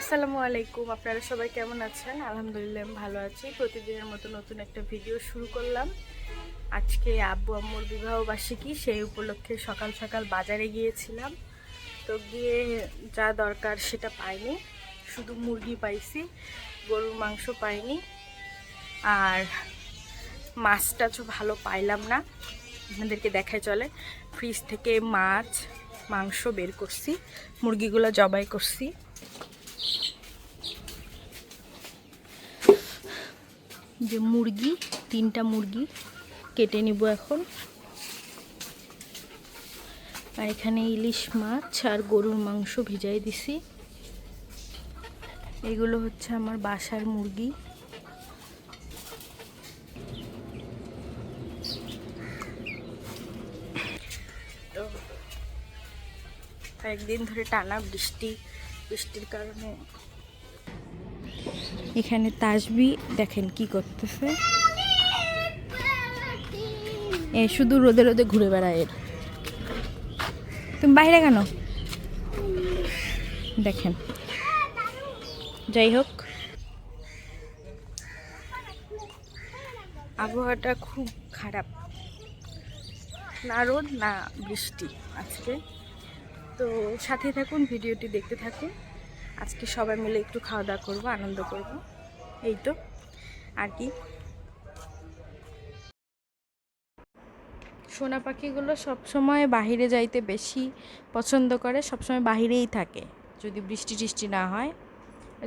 আসসালামু আলাইকুম, আপনারা সবাই কেমন আছেন? আলহামদুলিল্লাহ আমি ভালো আছি। প্রতিদিনের মতো নতুন একটা ভিডিও শুরু করলাম। আজকে আব্বু আম্মুর বিবাহ বার্ষিকী, সেই উপলক্ষে সকাল সকাল বাজারে গিয়েছিলাম। তো গিয়ে যা দরকার সেটা পাইনি। শুধু মুরগি পাইছি, গরুর মাংস পাইনি। আর মাছ টাছও ভালো পাইলাম না। আপনাদেরকে দেখায় চলে। ফ্রিজ থেকে মাছ, মাংস বের করছি, মুরগিগুলো জবাই করছি। যে মুরগি, তিনটা মুরগি কেটে নিব এখন। আর এখানে ইলিশ মাছ আর গরুর মাংস ভিজাই দিছি। এগুলো হচ্ছে আমার বাসার মুরগি। তো ধরে টানা বৃষ্টি, বৃষ্টির কারণে এখানে তাসবি দেখেন কি করতেছে। এ, শুধু রোদে রোদে ঘুরে বেড়ায় এর। তুমি বাইরে কেন? দেখেন। যাই হোক। আবহাওয়াটা খুব খারাপ। না রোদ, না বৃষ্টি আজকে। তো সাথে থাকুন, ভিডিওটি দেখতে থাকুন। আজকে সবাই মিলে একটু খাওয়া দাওয়া করব, আনন্দ করব। এই তো। আর কি? সোনা পাখিগুলো সবসময় বাহিরে যাইতে বেশি পছন্দ করে, সবসময় বাহিরেই থাকে। যদি বৃষ্টি টিষ্টি না হয়।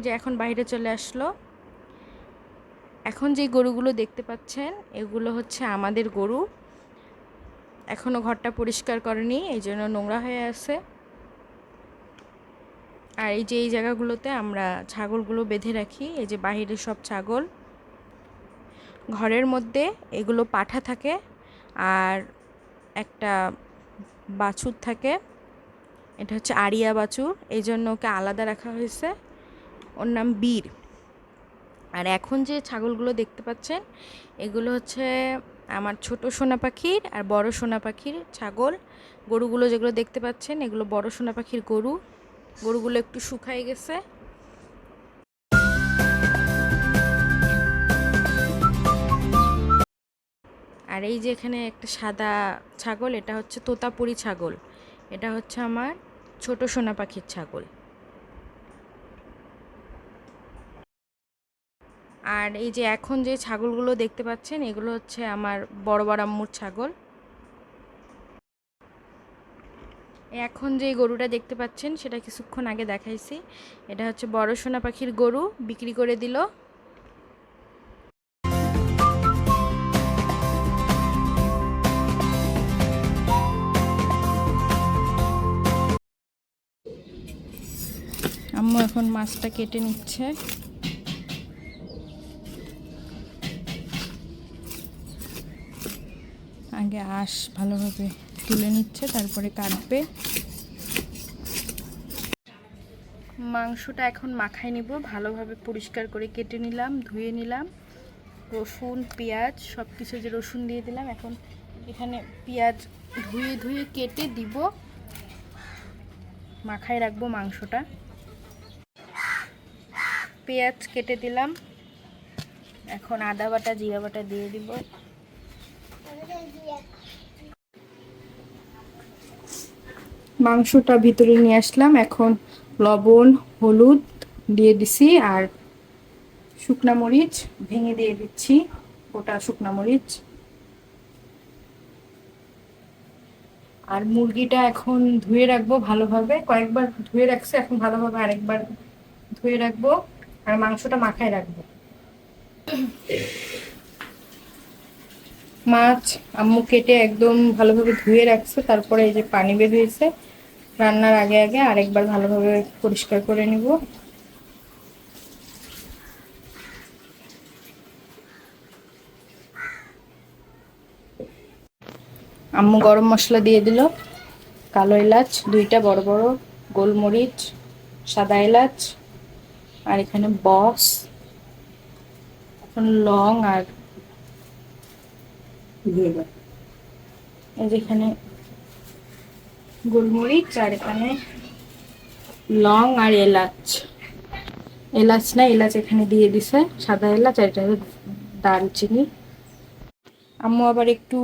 যে এখন বাইরে চলে আসলো। এখন যে গরুগুলো দেখতে পাচ্ছেন, এগুলো হচ্ছে আমাদের গরু। এখনও ঘরটা পরিষ্কার করেনি, এই জন্য নোংরা হয়ে আছে। আর এই যে এই জায়গাগুলোতে আমরা ছাগলগুলো বেঁধে রাখি, এই যে বাহিরে সব ছাগল। ঘরের মধ্যে এগুলো পাঠা থাকে আর একটা বাছুর থাকে। এটা হচ্ছে আরিয়া বাছুর, এই জন্য ওকে আলাদা রাখা হয়েছে। ওর নাম বীর। আর এখন যে ছাগলগুলো দেখতে পাচ্ছেন, এগুলো হচ্ছে আমার ছোট সোনা পাখির আর বড় সোনা পাখির ছাগল। গরুগুলো যেগুলো দেখতে পাচ্ছেন, এগুলো বড় সোনা পাখির গরু। গরুগুলো একটু শুকাই গেছে। আর এই যে এখানে একটা সাদা ছাগল, এটা হচ্ছে তোতাপুরি ছাগল। এটা হচ্ছে আমার ছোট সোনা পাখির ছাগল। আর এই যে এখন যে ছাগলগুলো দেখতে পাচ্ছেন, এগুলো হচ্ছে আমার বড় বড় আম্মুর ছাগল। এখন যে গরুটা দেখতে পাচ্ছেন, সেটা কিছুক্ষণ আগে দেখাইছি। এটা হচ্ছে বড় সোনা পাখির গরু, বিক্রি করে দিল। আম্মু এখন মাছটা কেটে নিচ্ছে। আগে আঁশ ভালোভাবে তুলে নিচ্ছে, তারপরে কাটবে। মাংসটা এখন মাখায় নিব, ভালোভাবে পরিষ্কার করে কেটে নিলাম, ধুয়ে নিলাম। রসুন, পেঁয়াজ সব কিছু যে রসুন দিয়ে দিলাম, এখন এখানে পেঁয়াজ ধুয়ে ধুয়ে কেটে দিব। মাখায় রাখব মাংসটা। পেঁয়াজ কেটে দিলাম। এখন আদা বাটা, জিরা বাটা দিয়ে দিব। মাংসটা ভিতরে নিয়ে আসলাম। এখন লবণ, হলুদ দিয়ে দিছি আর শুকনা মরিচ ভেঙে দিয়ে দিচ্ছি, গোটা শুকনা মরিচ। আর মুরগিটা এখন ধুয়ে রাখব ভালোভাবে। কয়েকবার ধুয়ে রাখছে, এখন ভালোভাবে আরেকবার ধুয়ে রাখব। আর মাংসটা মাখায় রাখব। মাছ আম্মু কেটে একদম ভালোভাবে ধুয়ে রাখছে, তারপরে এই যে পানি বের হয়েছে, রান্নার আগে আগে আরেকবার ভালোভাবে পরিষ্কার করে নিব। আম্মু গরম মশলা দিয়ে দিল, কালো এলাচ, দুইটা বড় বড় গোলমরিচ, সাদা এলাচ, আর এখানে বস, এখন লং আর এই যেখানে গোলমরিচ আর এখানে লং আর এলাচ। এলাচ না, এলাচ এখানে দিয়ে দিছে, সাদা এলাচ আর এটা দারচিনি। আম্মু আবার একটু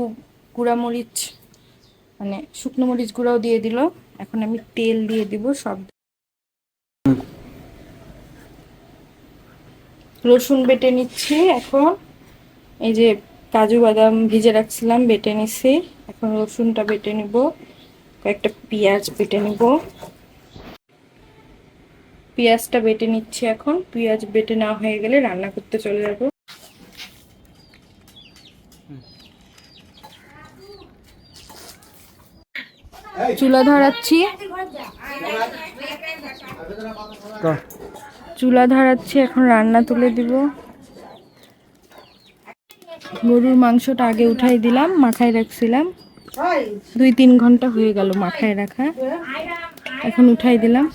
মরিচ মানে শুকনো মরিচ গুঁড়াও দিয়ে দিল। এখন আমি তেল দিয়ে দিব সব। রসুন বেটে নিচ্ছি এখন। এই যে কাজু বাদাম ভিজে রাখছিলাম বেটে নিছি। এখন রসুনটা বেটে নিব কয়েকটা পেঁয়াজ বেটে নিব। পেঁয়াজটা বেটে নিচ্ছি এখন। পেঁয়াজ বেটে না হয়ে গেলে রান্না করতে চলে যাব। চুলা ধরাচ্ছি। চুলা ধরাচ্ছি এখন রান্না তুলে দিব। গরুর মাংসটা আগে উঠাই দিলাম মাখায় রাখছিলাম। দুই তিন ঘণ্টা হয়ে গেল মাখায় রাখা। এখন উঠাই দিলাম।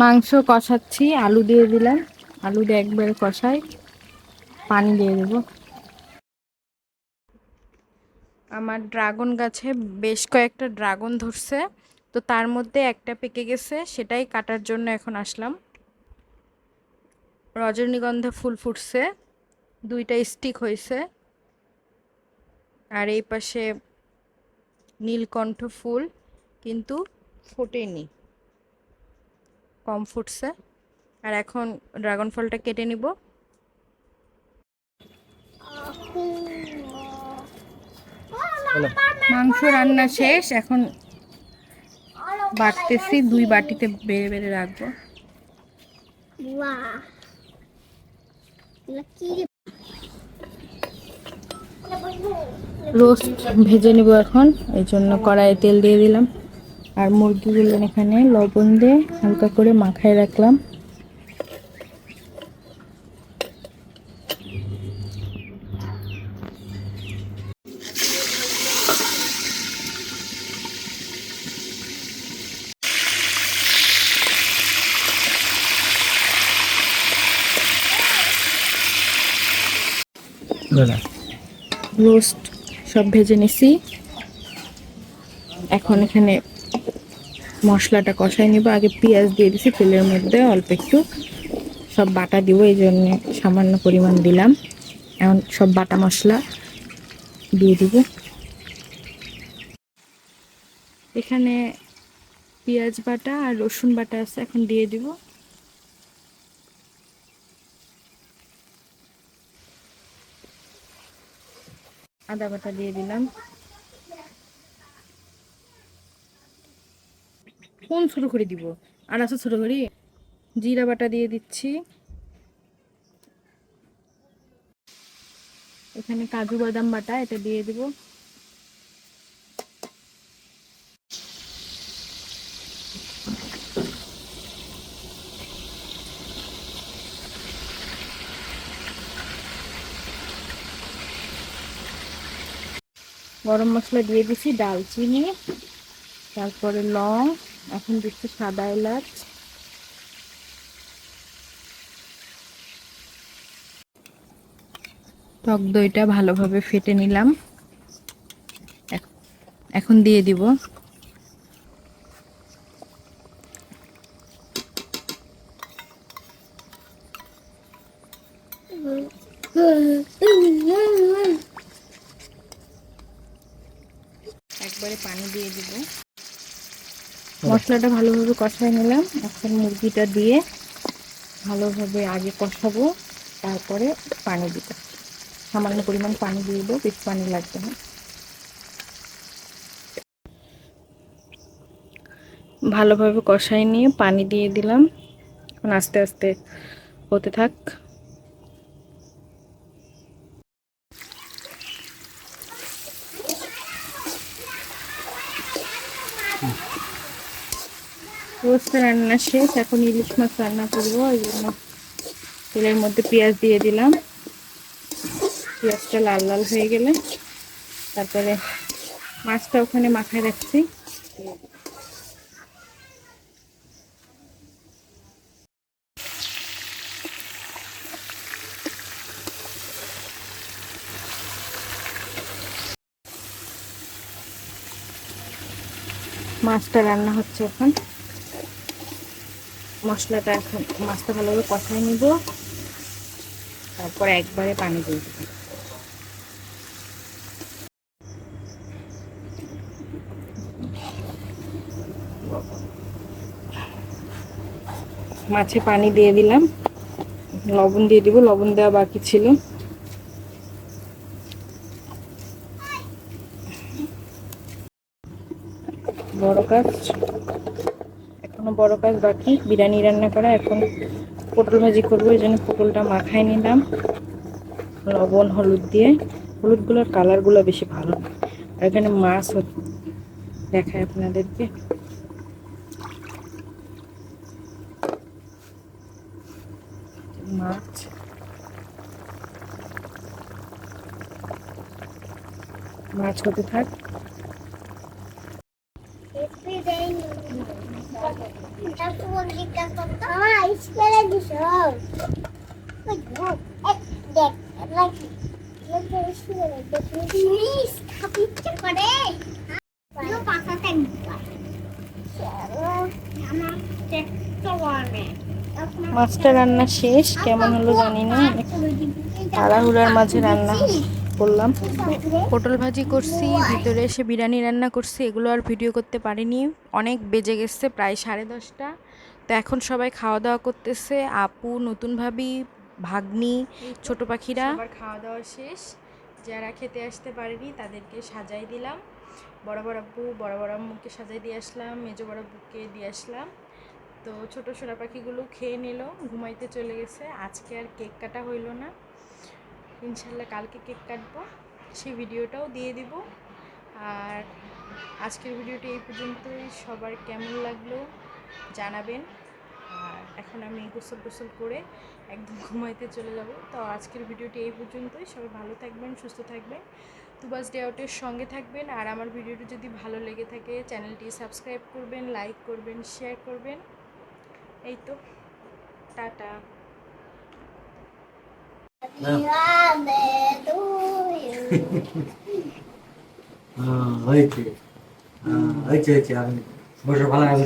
মাংস কষাচ্ছি আলু দিয়ে দিলাম। আলু দিয়ে একবারে কষাই পানি দিয়ে দেব। আমার ড্রাগন গাছে বেশ কয়েকটা ড্রাগন ধরছে। তো তার মধ্যে একটা পেকে গেছে, সেটাই কাটার জন্য এখন আসলাম। রজনীগন্ধা ফুল ফুটছে, দুইটা স্টিক হয়েছে। আর এই পাশে নীলকণ্ঠ ফুল, কিন্তু ফোটেনি। কম ফুটছে। আর এখন ড্রাগন ফলটা কেটে নিব। মাংস রান্না শেষ, এখন বাটতেছি দুই বাটিতে বেড়ে বেড়ে রাখব। রোস্ট ভেজে নেব এখন, এই জন্য কড়াইয়ে তেল দিয়ে দিলাম। আর মুরগিগুলো এখানে লবণ দিয়ে হালকা করে মাখায় রাখলাম। রোস্ট সব ভেজে নিছি। এখন এখানে মশলাটা কষাই নিব। আগে পেঁয়াজ দিয়ে দিছি, তেলের মধ্যে অল্প একটু। সব বাটা দিব, এই জন্য সামান্য পরিমাণ দিলাম। এখন সব বাটা মশলা দিয়ে দিব। এখানে পেঁয়াজ বাটা আর রসুন বাটা আছে, এখন দিয়ে দিব। আদা বাটা দিয়ে দিলাম। কোন ছোট করে দিব। আর আছে ছোট করে। জিরা বাটা দিয়ে দিচ্ছি। এখানে কাজু বাদাম বাটা, এটা দিয়ে দিব। গরম মশলা দিয়ে দিছি ডালচিনি, তারপরে লং, এখন দিচ্ছি সাদা এলাচ। টক দইটা ভালোভাবে ফেটে নিলাম। এখ- এখন দিয়ে দিব একবারে পানি দিয়ে দিব মশলাটা ভালোভাবে কষাই নিলাম। এখন মুরগিটা দিয়ে ভালোভাবে আগে কষাবো, তারপরে পানি দিব সামান্য পরিমাণ পানি দিয়ে দেবো, বেশি পানি লাগবে না। ভালোভাবে কষাই নিয়ে পানি দিয়ে দিলাম। এখন আস্তে আস্তে হতে থাক। রোস্ট রান্না শেষ, এখন ইলিশ মাছ রান্না করব এই জন্য তেলের মধ্যে পেঁয়াজ দিয়ে দিলাম। পেঁয়াজটা লাল লাল হয়ে গেলে তারপরে মাছটা ওখানে মাখায় রাখছি। মাছটা রান্না হচ্ছে এখন। মশলাটা এখন মাছটা ভালোভাবে কষায় নিব। তারপর একবারে পানি দিয়ে দেবো। মাছে পানি দিয়ে দিলাম। লবণ দিয়ে দিব, লবণ দেওয়া বাকি ছিল। বড় কাজ। বড় কাজ বাকি, বিরিয়ানি রান্না করা, এখন পটল ভাজি করব, এই জন্য পটলটা মাখায় নিলাম। লবণ, হলুদ দিয়ে। হলুদগুলোর কালারগুলো বেশি ভালো আর এখানে মাছ দেখায় আপনাদেরকে। মাছ। মাছ হতে থাক। মাছটা রান্না শেষ কেমন হলো জানি না তাড়াহুড়ার মাঝে রান্না। করলাম। পটল ভাজি করছি ভিতরে এসে বিরিয়ানি রান্না করছি এগুলো আর ভিডিও করতে পারিনি। অনেক বেজে গেছে প্রায় সাড়ে দশটা। তো এখন সবাই খাওয়া দাওয়া করতেছে আপু নতুন ভাবি ভাগ্নি ছোট পাখিরা। খাওয়া দাওয়া শেষ। যারা খেতে আসতে পারেনি তাদেরকে সাজাই দিলাম। বড় বড় আব্বু বড় বড় আম্মুকে সাজাই দিয়ে আসলাম মেজো বড় আব্বুকে দিয়ে আসলাম। তো ছোট সোনা পাখিগুলো খেয়ে নিল ঘুমাইতে চলে গেছে। আজকে আর কেক কাটা হইল না। ইনশাল্লাহ কালকে কেক কাটবো, সেই ভিডিওটাও দিয়ে দিব। আর আজকের ভিডিওটি এই পর্যন্তই, সবার কেমন লাগল জানাবেন। আর এখন আমি গোসল গোসল করে একদম ঘুমাইতে চলে যাব। তো আজকের ভিডিওটি এই পর্যন্তই, সবাই ভালো থাকবেন, সুস্থ থাকবেন। তুবাস ডে আউটের সঙ্গে থাকবেন, আর আমার ভিডিওটি যদি ভালো লেগে থাকে, চ্যানেলটি সাবস্ক্রাইব করবেন, লাইক করবেন, শেয়ার করবেন। এই তো, টাটা। হয়েছে হ্যাঁ হয়েছে হয়েছে আমি বসে ভালো আছে